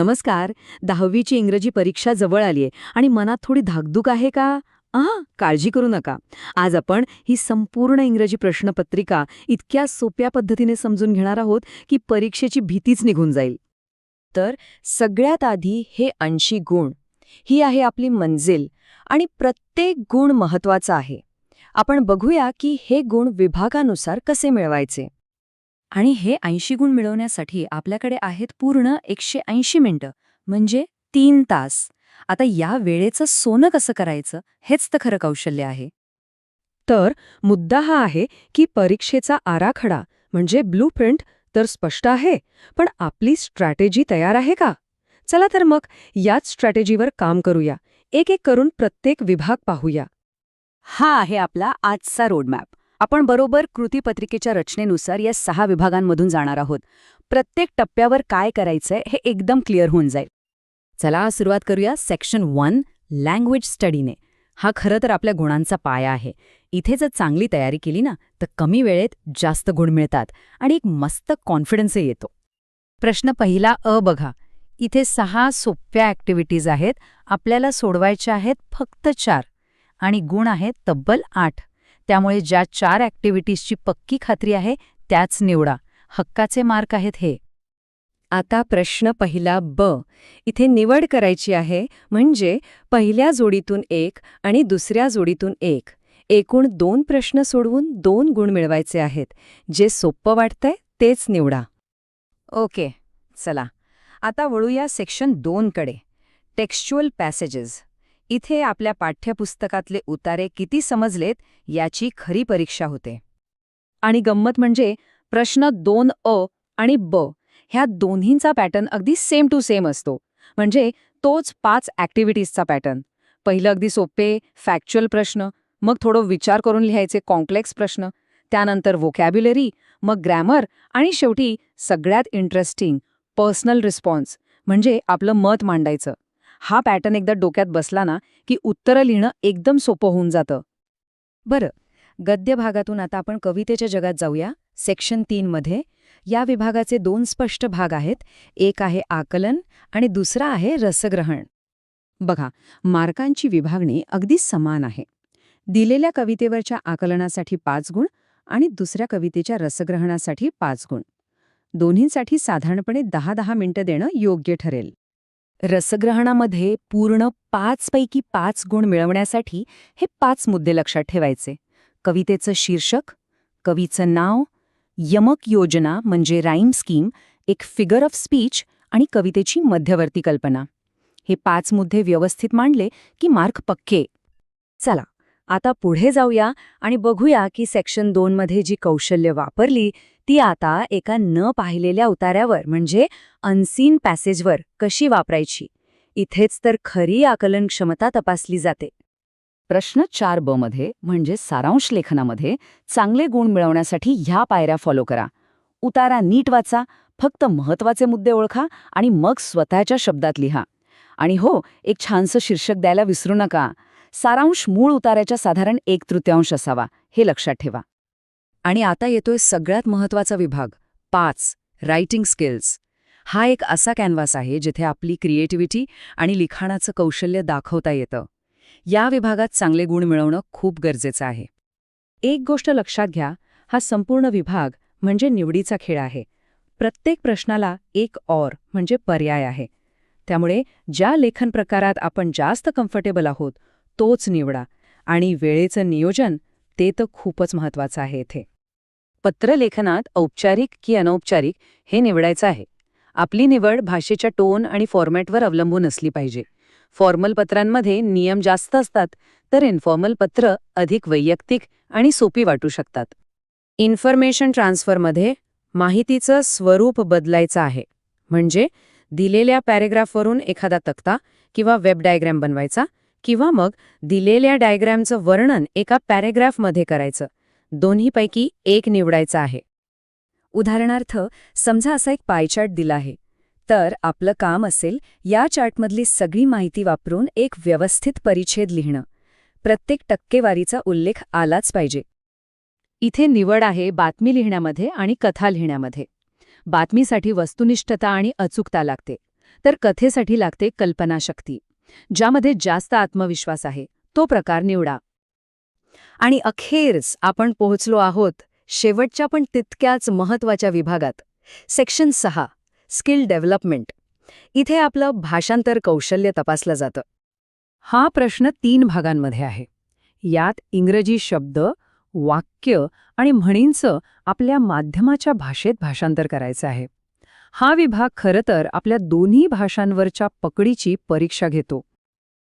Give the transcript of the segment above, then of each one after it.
नमस्कार. दहावीची इंग्रजी परीक्षा जवळ आलीये आणि मनात थोडी धाकधूक आहे का? आ काळजी करू नका. आज आपण ही संपूर्ण इंग्रजी प्रश्नपत्रिका इतक्या सोप्या पद्धतीने समजून घेणार आहोत की परीक्षेची भीतीच निघून जाईल. तर सगळ्यात आधी हे ऐंशी गुण. ही आहे आपली मंजिल आणि प्रत्येक गुण महत्त्वाचा आहे. आपण बघूया की हे गुण विभागानुसार कसे मिळवायचे. आणि हे ऐंशी गुण मिळवण्यासाठी आपल्याकडे आहेत पूर्ण एकशे ऐंशी मिनिटं म्हणजे तीन तास. आता या वेळेचं सोनं कसं करायचं हेच तर खरं कौशल्य आहे. तर मुद्दा हा आहे की परीक्षेचा आराखडा म्हणजे ब्लू प्रिंट तर स्पष्ट आहे पण आपली स्ट्रॅटेजी तयार आहे का? चला तर मग याच स्ट्रॅटेजीवर काम करूया. एक एक करून प्रत्येक विभाग पाहूया. हा आहे आपला आजचा रोडमॅप आपण बरोबर कृतीपत्रिकेच्या रचनेनुसार या सहा विभागांमधून जाणार आहोत. प्रत्येक टप्प्यावर काय करायचंय हे एकदम क्लिअर होऊन जाईल. चला सुरुवात करूया सेक्शन वन लँग्वेज स्टडीने. हा खरं तर आपल्या गुणांचा पाया आहे. इथे जर चांगली तयारी केली ना तर कमी वेळेत जास्त गुण मिळतात आणि एक मस्त कॉन्फिडन्सही येतो. प्रश्न पहिला अ बघा. इथे सहा सोप्या ॲक्टिव्हिटीज आहेत. आपल्याला सोडवायच्या आहेत फक्त चार आणि गुण आहेत तब्बल आठ. त्यामुळे ज्या चार ॲक्टिव्हिटीजची पक्की खात्री आहे त्याच निवडा. हक्काचे मार्क आहेत हे. आता प्रश्न पहिला ब. इथे निवड करायची आहे म्हणजे पहिल्या जोडीतून एक आणि दुसऱ्या जोडीतून एक. एकूण दोन प्रश्न सोडवून दोन गुण मिळवायचे आहेत. जे सोप्पं वाटतंय तेच निवडा. ओके. चला. आता वळूया सेक्शन दोनकडे टेक्स्च्युअल पॅसेजेस. इथे आपल्या पाठ्यपुस्तकातले उतारे किती समजलेत याची खरी परीक्षा होते. आणि गंमत म्हणजे प्रश्न दोन अ आणि ब ह्या दोन्हींचा पॅटर्न अगदी सेम टू सेम असतो. म्हणजे तोच पाच ॲक्टिव्हिटीजचा पॅटर्न. पहिलं अगदी सोपे फॅक्च्युअल प्रश्न मग थोडं विचार करून लिहायचे कॉम्प्लेक्स प्रश्न त्यानंतर वोकॅब्युलरी मग ग्रॅमर आणि शेवटी सगळ्यात इंटरेस्टिंग पर्सनल रिस्पॉन्स म्हणजे आपलं मत मांडायचं. हा पॅटर्न एकदा डोक्यात बसला ना की उत्तरं लिहिणं एकदम सोपं होऊन जातं. बरं गद्य भागातून आता आपण कवितेच्या जगात जाऊया. सेक्शन तीनमध्ये या विभागाचे दोन स्पष्ट भाग आहेत. एक आहे आकलन आणि दुसरा आहे रसग्रहण. बघा मार्कांची विभागणी अगदी समान आहे. दिलेल्या कवितेवरच्या आकलनासाठी पाच गुण आणि दुसऱ्या कवितेच्या रसग्रहणासाठी पाच गुण. दोन्हींसाठी साधारणपणे दहा दहा मिनिटं देणं योग्य ठरेल. रसग्रहणामध्ये पूर्ण पाचपैकी पाच गुण मिळवण्यासाठी हे पाच मुद्दे लक्षात ठेवायचे. कवितेचं शीर्षक कवीचं नाव यमक योजना म्हणजे राईम स्कीम एक फिगर ऑफ स्पीच आणि कवितेची मध्यवर्ती कल्पना. हे पाच मुद्दे व्यवस्थित मांडले की मार्क पक्के. चला. आता पुढे जाऊया आणि बघूया की सेक्शन दोनमध्ये जी कौशल्य वापरली ती आता एका न पाहिलेल्या उतार्यावर म्हणजे अनसीन पॅसेजवर कशी वापरायची? इथेच तर खरी आकलन क्षमता तपासली जाते. प्रश्न चार ब मध्ये म्हणजे सारांश लेखनामध्ये चांगले गुण मिळवण्यासाठी ह्या पायऱ्या फॉलो करा. उतारा नीट वाचा फक्त महत्त्वाचे मुद्दे ओळखा आणि मग स्वतःच्या शब्दात लिहा. आणि हो एक छानसं शीर्षक द्यायला विसरू नका. सारांश मूळ उताऱ्याच्या साधारण एक तृतीयांश असावा हे लक्षात ठेवा. आणि आता येतोय सगळ्यात महत्त्वाचा विभाग पाच रायटिंग स्किल्स हा एक असा कॅनव्हास आहे जिथे आपली क्रिएटिव्हिटी आणि लिखाणाचं कौशल्य दाखवता येतं. या विभागात चांगले गुण मिळवणं खूप गरजेचं आहे. एक गोष्ट लक्षात घ्या हा संपूर्ण विभाग म्हणजे निवडीचा खेळ आहे. प्रत्येक प्रश्नाला एक और म्हणजे पर्याय आहे. त्यामुळे ज्या लेखन प्रकारात आपण जास्त कम्फर्टेबल आहोत तोच निवडा आणि वेळेचं नियोजन ते तर खूपच महत्वाचं आहे इथे. पत्रलेखनात औपचारिक की अनौपचारिक हे निवडायचं आहे. आपली निवड भाषेच्या टोन आणि फॉर्मॅटवर अवलंबून असली पाहिजे. फॉर्मल पत्रांमध्ये नियम जास्त असतात तर इन्फॉर्मल पत्र अधिक वैयक्तिक आणि सोपी वाटू शकतात. इन्फॉर्मेशन ट्रान्सफरमध्ये माहितीचं स्वरूप बदलायचं आहे. म्हणजे दिलेल्या पॅरेग्राफवरून एखादा तक्ता किंवा वेब डायग्रॅम बनवायचा किंवा मग दिलेल्या डायग्रॅमचं वर्णन एका पॅरेग्राफमध्ये करायचं. दोन्हीपैकी एक निवडायचं आहे. उदाहरणार्थ समजा असा एक पायचार्ट दिला आहे. तर आपलं काम असेल या चार्टमधली सगळी माहिती वापरून एक व्यवस्थित परिच्छेद लिहिणं. प्रत्येक टक्केवारीचा उल्लेख आलाच पाहिजे. इथे निवड आहे बातमी लिहिण्यामध्ये आणि कथा लिहिण्यामध्ये. बातमीसाठी वस्तुनिष्ठता आणि अचूकता लागते. तर कथेसाठी लागते कल्पनाशक्ती. ज्यामध्ये जास्त आत्मविश्वास आहे तो प्रकार निवडा. आणि अखेरच आपण पोहोचलो आहोत शेवटच्या पण तितक्याच महत्त्वाच्या विभागात सेक्शन सहा स्किल डेव्हलपमेंट इथे आपलं भाषांतर कौशल्य तपासलं जातं. हा प्रश्न तीन भागांमध्ये आहे. यात इंग्रजी शब्द वाक्य आणि म्हणींचं आपल्या माध्यमाच्या भाषेत भाषांतर करायचं आहे. हा विभाग खरं तर आपल्या दोन्ही भाषांवरच्या पकडीची परीक्षा घेतो.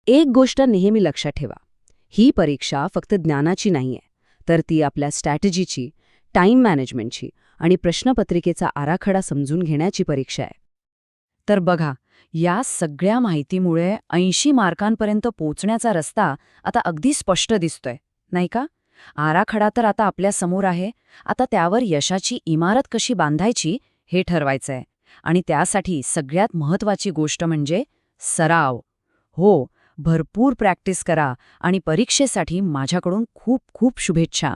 एक गोष्ट नेहमी लक्षात ठेवा. ही परीक्षा फक्त ज्ञानाची नाहीये तर ती आपल्या स्ट्रॅटेजीची टाईम मॅनेजमेंटची आणि प्रश्नपत्रिकेचा आराखडा समजून घेण्याची परीक्षा आहे. तर बघा या सगळ्या माहितीमुळे ऐंशी मार्कांपर्यंत पोचण्याचा रस्ता आता अगदी स्पष्ट दिसतोय नाही का? आराखडा तर आता आपल्यासमोर आहे आता त्यावर यशाची इमारत कशी बांधायची हे ठरवायचंय. आणि त्यासाठी सगळ्यात महत्वाची गोष्ट म्हणजे सराव. हो भरपूर प्रॅक्टिस करा आणि परीक्षेसाठी माझ्याकडून खूप खूप शुभेच्छा.